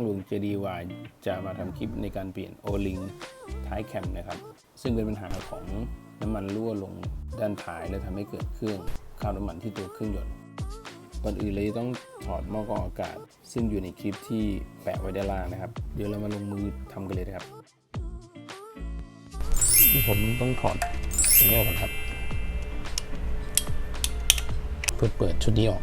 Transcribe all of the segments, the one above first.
างหลวง JDY จะมาทำคลิปในการเปลี่ยนโอลิงท้ายแคมนะครับ ซึ่งเป็นปัญหาของน้ำมันรั่วลงด้านท้ายและทำให้เกิดเครื่องคาวน้ำมันที่ตัวเครื่องยนต์ก่อนอื่นเลยต้องถอดหม้อกรองอากาศ ซึ่งอยู่ในคลิปที่แปะไว้ด้านล่างนะครับ เดี๋ยวเรามาลงมือทำกันเลยนะครับผมต้องถอดตรงนี้ออกก่อนครับ เพื่อเปิดชุดนี้ออก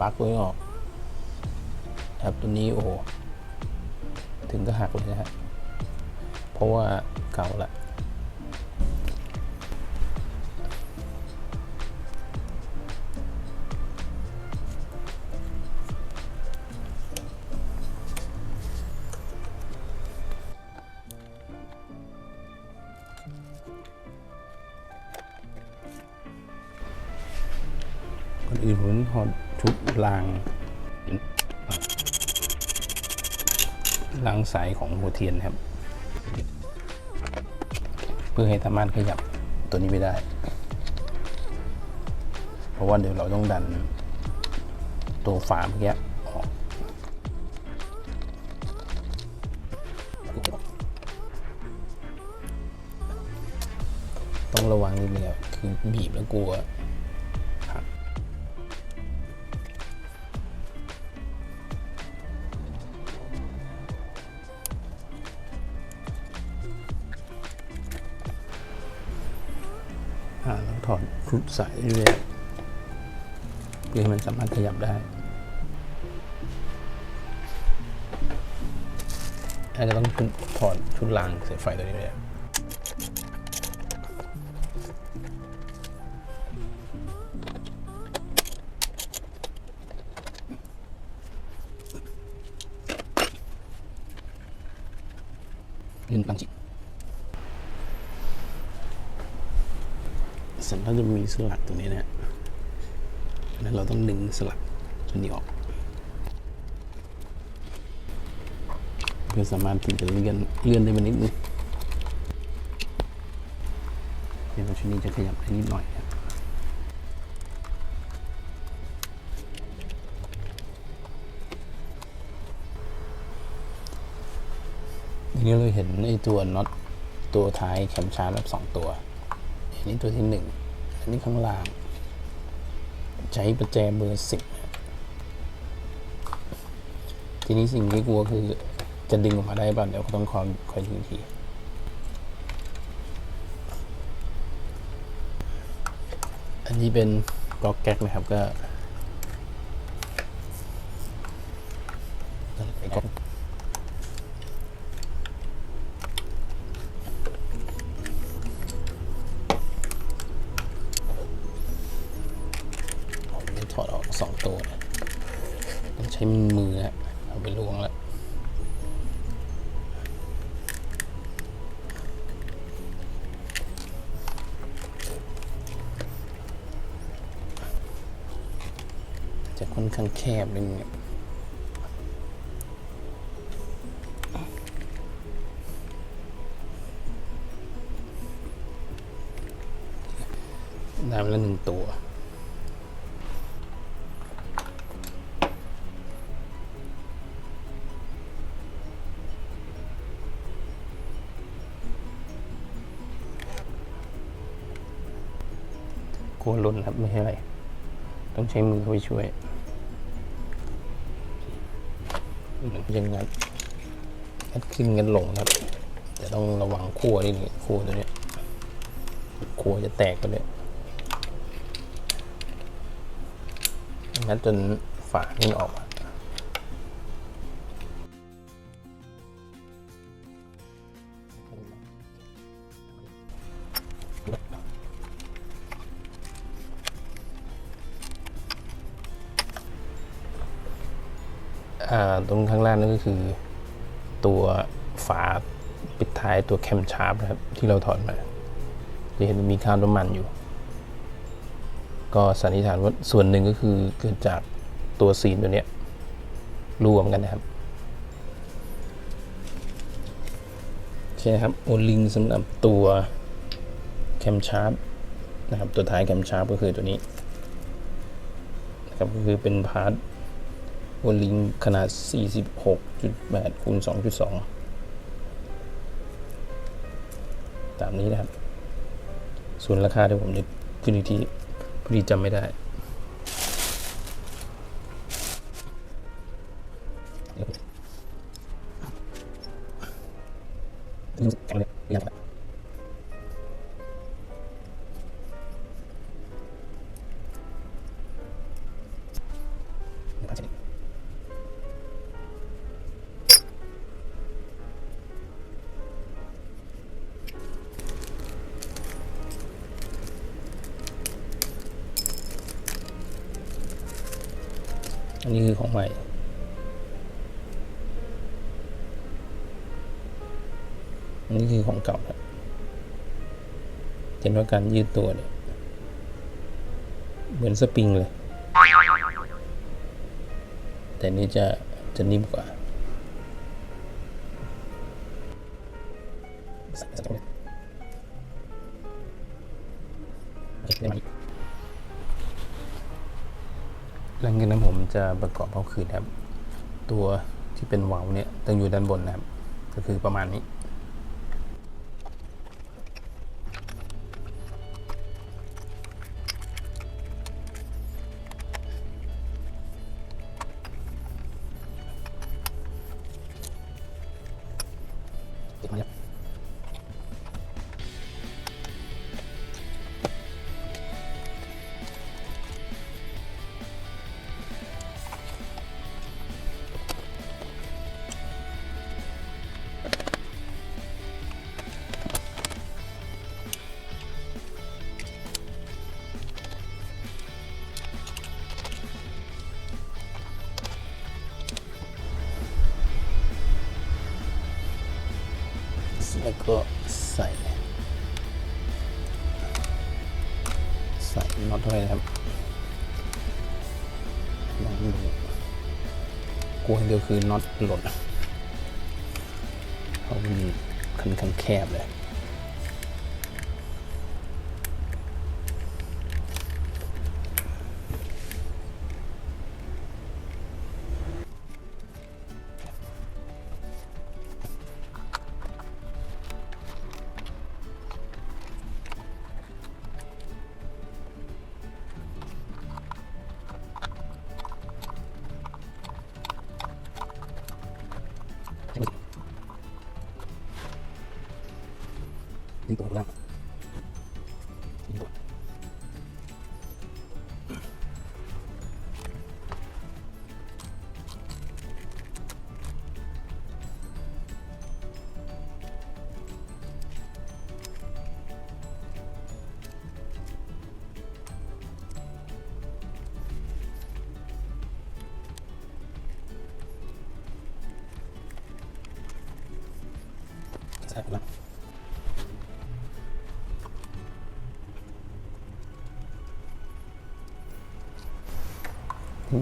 ปลั๊กไว้ออกครับตัวนี้โอ้โหถึงก็หักเลยนะฮะเพราะว่าเก่าละ ชุดรางรางสายของหัวเทียนครับ เพื่อให้สามารถขยับตัวนี้ไปได้ เพราะว่าเดี๋ยวเราต้องดันตัวฝาเมื่อกี้ออกต้องระวังนิดนึงครับคือบีบแล้วกลัว ดชุดสายเรื่อยเพื่อให้มันสามารถขยับได้อาจจะต้องถอดชุดรางสายไฟตัวนี้เลยลืมตั้งจิ เสร็จแล้วจะมีสลักตรงนี้นะฮะแล้วเราต้องดึงสลักตัวนี้ออก เพื่อสามารถที่จะเลื่อนเลื่อนได้มานิดนึงเดี๋ยวชุดนี้จะขยับได้นิดหน่อยครับทีนี้เราเห็นไอ้ตัวน็อตตัวท้ายแคมชาร์แบบสองตัวอันนี้ตัวที่หนึ่ง นี่ข้างล่าง ใช้ประแจเบอร์สิบทีนี้สิ่งที่กลัวคือจะดึงออกมาได้ป่ะเดี๋ยวต้องคอยคอยดูอีทีอันนี้เป็นกล็อกแก๊กนะครับก็ อดออกสองตัวต้องใช้มือฮะเอาไปล้วงแล้วจะค่อนข้างแคบนิดนึงเนี่ยได้มาแล้วหนึ่งตัว ลัวหล่นครับไม่ใช่อะไร ต้องใช้มือเข้าไปช่วยยังงัดงัดขึ้นงัดลงครับ แต่ต้องระวังขั้วนี่นี่ขั้วตัวนี้ขั้วจะแตกไปเลยงัดจนฝานี่ออกมา ตรงข้างล่างนั่นก็คือตัวฝาปิดท้ายตัวแคมชาร์ปนะครับ ที่เราถอดมา จะเห็นมีคราบน้ำมันอยู่ ก็สันนิษฐานว่าส่วนหนึ่งก็คือเกิดจากตัวซีนตัวเนี้ยรวมกันนะครับโอเคครับโอลิงสำหรับตัวแคมชาร์ปนะครับ ตัวท้ายแคมชาร์ปก็คือตัวนี้นะครับก็คือเป็นพาร์ท โอลิงขนาด 46.8คูณ2.2 ตามนี้นะครับ ส่วนราคาที่ผมจะขึ้นอีกทีพอดีจำไม่ได้ นี้คือของใหม่ อันนี้คือของเก่าครับเห็นว่าการยืดตัวเนี่ย เหมือนสปริงเลย แต่นี่จะจะนิ่มกว่า หลังจากนั้นผมจะประกอบเอาคืนครับ ตัวที่เป็นเวาลเนี่ยต้องอยู่ด้านบนนะครับ ก็คือประมาณนี้ แล้วก็ใส่ ใส่น็อตเข้าไปนะครับลองดูกลัวเดียวคือน็อตหล่นเพราะมันค่อนข้างแคบเลย นี่ตั น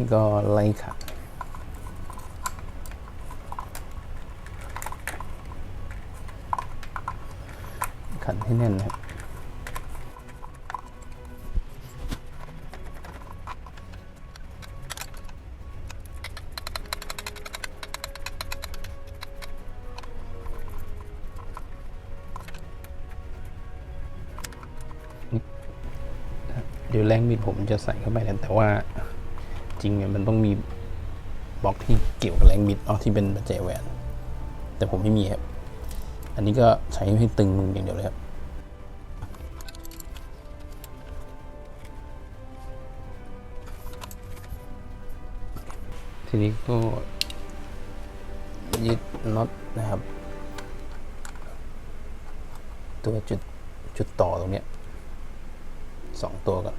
ะครับเดี๋ยวแรงบิดผมจะใส่เข้าไปนะแต่ว่า จริงเนี่ยมันต้องมีบล็อกที่เกี่ยวกับแรงบิดอ๋อที่เป็นปัจจัยแหวน แต่ผมไม่มีครับ อันนี้ก็ใช้ให้ตึงมืออย่างเดียวเลยครับทีนี้ก็ยึดน็อตนะครับ ตัวจุดจุดต่อตรงเนี้ยสองตัวก่อน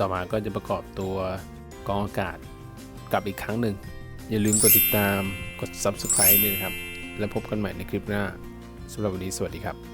ต่อมาก็จะประกอบตัวกองอากาศกลับอีกครั้งหนึ่ง อย่าลืมกดติดตามกด Subscribe ด้วยนะครับ แล้วพบกันใหม่ในคลิปหน้าสำหรับวันนี้สวัสดีครับ